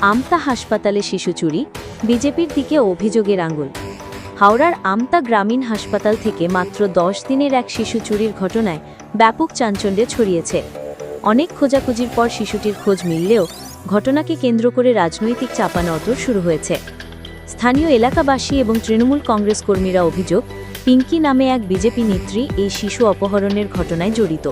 আমতা হাসপাতালে শিশু চুরি, বিজেপির দিকে অভিযোগের আঙুল। হাওড়ার আমতা গ্রামীণ হাসপাতাল থেকে মাত্র দশ দিনের এক শিশু চুরির ঘটনায় ব্যাপক চাঞ্চল্যে ছড়িয়েছে। অনেক খোঁজাখুঁজির পর শিশুটির খোঁজ মিললেও ঘটনাকে কেন্দ্র করে রাজনৈতিক চাপানউতর শুরু হয়েছে। স্থানীয় এলাকাবাসী এবং তৃণমূল কংগ্রেস কর্মীরা অভিযোগ, পিঙ্কি নামে এক বিজেপি নেত্রী এই শিশু অপহরণের ঘটনায় জড়িত।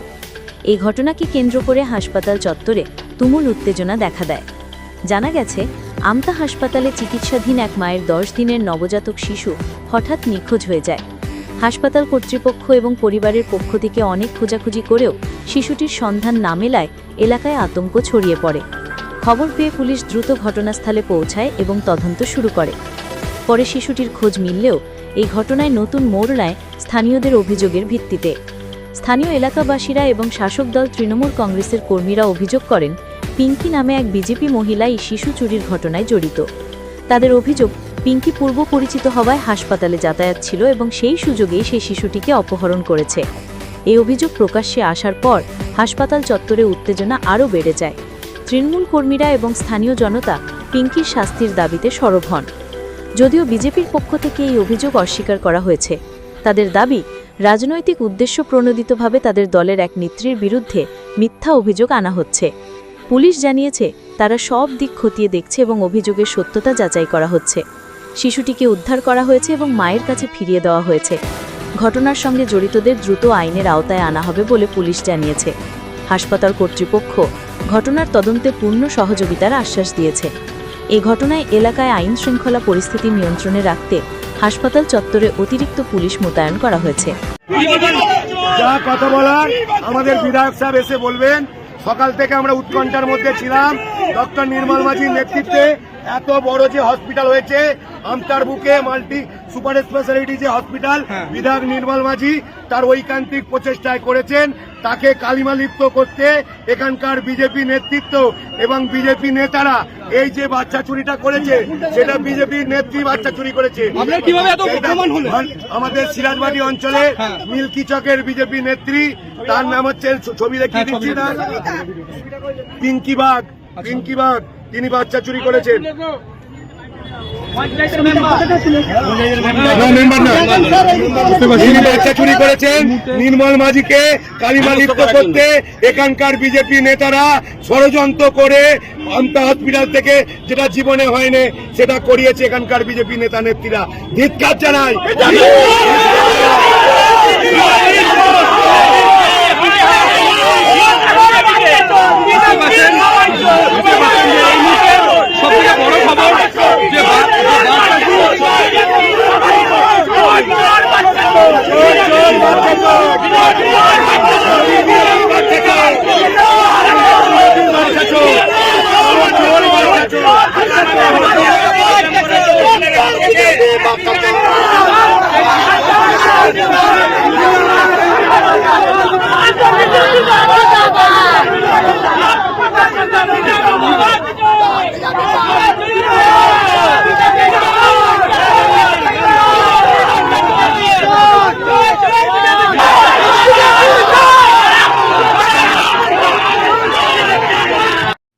এই ঘটনাকে কেন্দ্র করে হাসপাতাল চত্বরে তুমুল উত্তেজনা দেখা দেয়। জানা গেছে, আমতা হাসপাতালে চিকিৎসাধীন এক মায়ের দশ দিনের নবজাতক শিশু হঠাৎ নিখোঁজ হয়ে যায়। হাসপাতাল কর্তৃপক্ষ এবং পরিবারের পক্ষ থেকে অনেক খোঁজাখুঁজি করেও শিশুটির সন্ধান না মেলায় এলাকায় আতঙ্ক ছড়িয়ে পড়ে। খবর পেয়ে পুলিশ দ্রুত ঘটনাস্থলে পৌঁছায় এবং তদন্ত শুরু করে। পরে শিশুটির খোঁজ মিললেও এই ঘটনায় নতুন মোড় নেয় স্থানীয়দের অভিযোগের ভিত্তিতে। স্থানীয় এলাকাবাসীরা এবং শাসক দল তৃণমূল কংগ্রেসের কর্মীরা অভিযোগ করেন পিঙ্কি নামে এক বিজেপি মহিলা এই শিশু চুরির ঘটনায় জড়িত। তাদের অভিযোগ, পিঙ্কি পূর্ব পরিচিত হওয়ায় হাসপাতালে যাতায়াত ছিল এবং সেই সুযোগেই সেই শিশুটিকে অপহরণ করেছে। এই অভিযোগ প্রকাশ্যে আসার পর হাসপাতাল চত্বরে উত্তেজনা আরও বেড়ে যায়। তৃণমূল কর্মীরা এবং স্থানীয় জনতা পিঙ্কির শাস্তির দাবিতে সরব হন। যদিও বিজেপির পক্ষ থেকে এই অভিযোগ অস্বীকার করা হয়েছে, তাদের দাবি, রাজনৈতিক উদ্দেশ্য প্রণোদিতভাবে তাদের দলের এক নেত্রীর বিরুদ্ধে মিথ্যা অভিযোগ আনা হচ্ছে। পুলিশ জানিয়েছে, তারা সব দিক খতিয়ে দেখছে এবং অভিযোগের সত্যতা যাচাই করা হচ্ছে। শিশুটিকে উদ্ধার করা হয়েছে এবং মায়ের কাছে ফিরিয়ে দেওয়া হয়েছে। ঘটনার সঙ্গে জড়িতদের দ্রুত আইনের আওতায় আনা হবে বলে পুলিশ জানিয়েছে। হাসপাতাল কর্তৃপক্ষ ঘটনার তদন্তে পূর্ণ সহযোগিতার আশ্বাস দিয়েছে। এ ঘটনায় এলাকায় আইন শৃঙ্খলা পরিস্থিতি নিয়ন্ত্রণে রাখতে হাসপাতাল চত্বরে অতিরিক্ত পুলিশ মোতায়েন করা হয়েছে। যা কথা বলার আমাদের বিধায়ক সাহেব এসে বলবেন সকাল থেকে আমরা উৎকণ্ঠার মধ্যে ছিলাম। ডক্টর নির্মল মাঝির নেতৃত্বে এত বড় যে হসপিটাল হয়েছে আমতার বুকে মাল্টি সুপার স্পেশালিটি যে হসপিটাল বিধায়ক নির্মল মাঝি তার ঐকান্তিক প্রচেষ্টায় করেছেন। তাকে কালিমালিপ্ত করতে এখানকার বিজেপি নেতৃত্ব এবং বিজেপি নেতারা এই যে বাচ্চা চুরিটা করেছে সেটা বিজেপির নেত্রী বাচ্চা চুরি করেছে? আমাদের সিরাজবাড়ি অঞ্চলে মিল্কি চকের বিজেপি নেত্রী তার নাম হচ্ছে ছবি দেখিয়ে হ্যাঁ, দিচ্ছি না। পিঙ্কি বাগ পিঙ্কি বাগ তিনি বাচ্চা চুরি করেছেন। চুরি করেছেন। নির্মল মাঝিকে কালিমালিপ্ত করতে এখানকার বিজেপি নেতারা ষড়যন্ত্র করে আমতা হসপিটাল থেকে যেটা জীবনে হয়নি সেটা করিয়েছে এখানকার বিজেপি নেতা নেত্রীরা। ধিৎকার জানাই।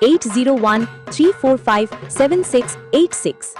801 345 7686.